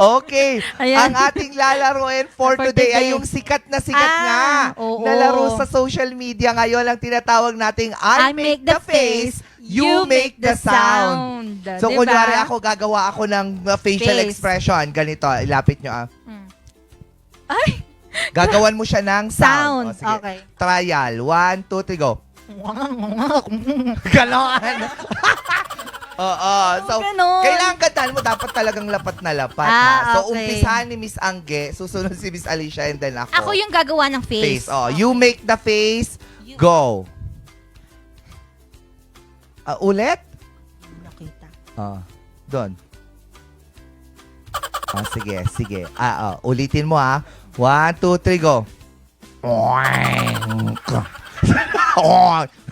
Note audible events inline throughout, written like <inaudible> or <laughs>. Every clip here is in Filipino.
Okay. Ayan. Ang ating lalaroin for, <laughs> For today, ay today. yung sikat na sikat Ah, nga oo. na laro sa social media ngayon ang tinatawag nating I, make, the face, you make the sound. So, Diba? kunwari ako, gagawa ako ng uh, facial Face. expression. Ganito, ilapit nyo ah. Mm. Ay! <laughs> Gagawan mo siya ng sound. Sound. O, sige. Okay. Trial. One, two, three, go. <laughs> Ganon. Oo. So, ganon. kailangan kantahan mo, dapat talagang lapat na lapat. Ah, ha? So, okay. umpisahan ni Miss Angge, susunod si Miss Alicia, and then ako. Ako yung gagawa ng face. face. Oh, you make the face, go. Ah, ulit? Nakita. Ah, doon. Ah, sige, sige. Ah, ah, ulitin mo ah. One, two, three, go. Ano <laughs>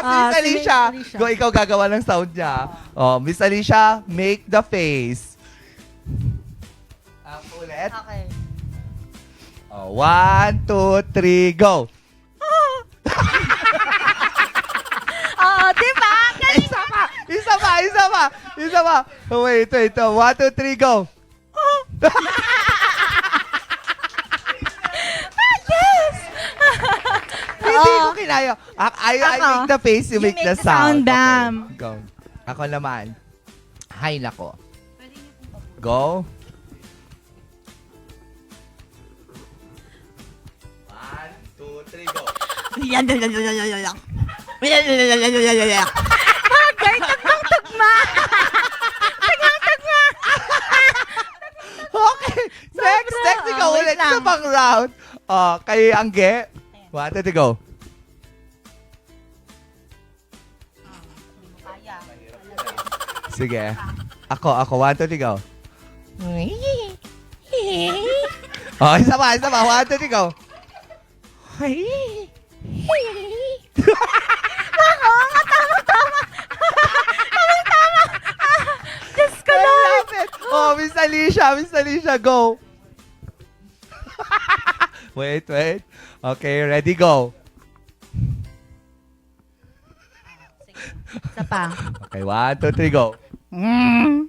Ah, Ah, Miss si Alicia. Miss Alicia. Go, ikaw gagawa ng sound niya. Oh, Miss Alicia, make the face. Ah, ulit. Okay. Oh, one, two, three, go. <laughs> Oo, di ba? Galing. Isa pa! Isa pa! Isa pa! Isa pa! Oh, wait, wait. Oh, one, two, three, go. <laughs> yes! Ko kinaya. I, I, Ako. make the face, you, make, the, sound. bam. Okay, go. Ako naman. Hay nako. Go. One, two, three, go. Yan, yan, yan, yan, yan, yan, yan. Yan, yan, yan, yan, yan, yan, yan, yan. Bagay, tagmang-tagma. Okay. Next, Sobra. next, ikaw Wait ulit. lang. Isa pang round. Oh, kay Angge. One, two, three, go. Sige. Ako, ako. One, two, three, go. Oh, isa pa, isa pa. One, two, three, go. Diyos ko I love it. Oh, Miss Alicia, Miss Alicia, go. <laughs> wait, wait. Okay, ready, go. Isa pa. Okay, one, two, three, go. Oh,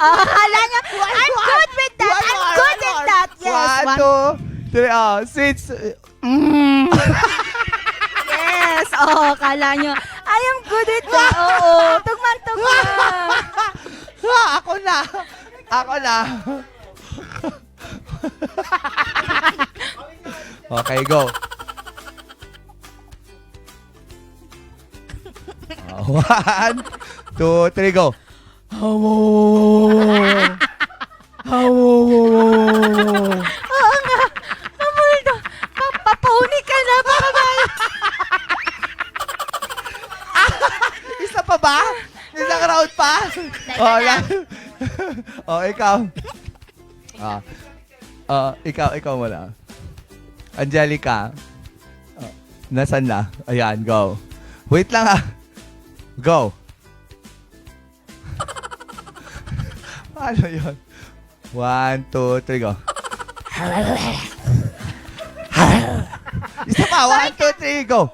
<laughs> akala niya, I'm good with that. One I'm more, good one with more. that. Yes. One, one- two, three, oh, switch. Mm. <laughs> yes. Oh, akala niyo, I am good with that. Oo. Tugman-tugma. Ha, <laughs> ako na. Ako na. okay, go. Uh, one, two, three, go. Oo nga. Mamuldo. Papapuni ka na. Babay. Isa pa ba? Isang round pa? oh, yan. <laughs> oh, ikaw. Ah. Ah, ikaw, ikaw muna. Angelica. Oh, nasan na? Ayan, go. Wait lang ah. Go. <laughs> Paano yun? One, two, three, go. Isa pa. One, two, three, go.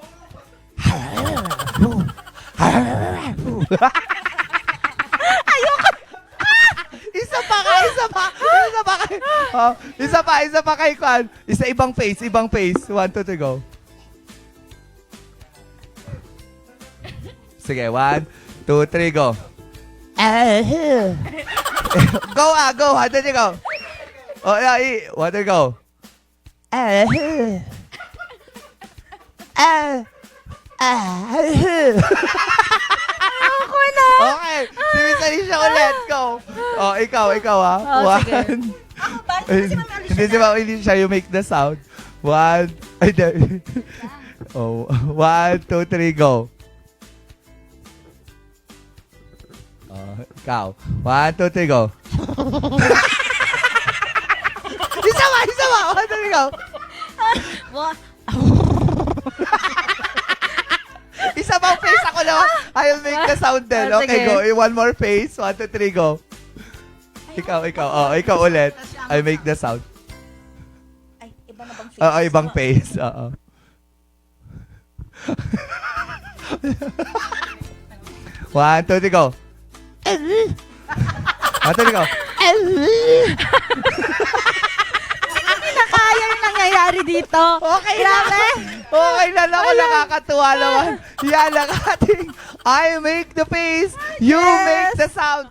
Isa pa ka, isa pa. Isa pa kay, oh, isa pa, isa pa kay Kwan. Isa ibang face, ibang face. One, two, three, go. Sige, one, two, three, go. <laughs> go ah, go. One, two, three, go. Oh, yeah, i- one, two, go. Ako na. Okay, si Miss Alicia ulit. Go. Oh, ikaw, ikaw ah. Oh, sige. One. Ako ba? Hindi si Ma'am Alicia, you make the sound. One, <laughs> ay, di- oh, one, two, three, go. Oh, ikaw. One, two, three, go. <laughs> isa pa, isa pa. One, two, three, go. What? <laughs> Isa pang face ako na. I'll make the sound din. Ah, Okay, sige. go. One more face. One, two, three, go. Ikaw, ikaw. Oh, ikaw ulit. I make the sound. Ay, iba na bang face? Oo, ibang face. Oo. <laughs> One, two, three, go. One, two, three, go. Hindi na kaya yung nangyayari dito. Okay na. Okay na lang. Nakakatuwa naman. Yan ang ating I make the face, you Yes. make the sound.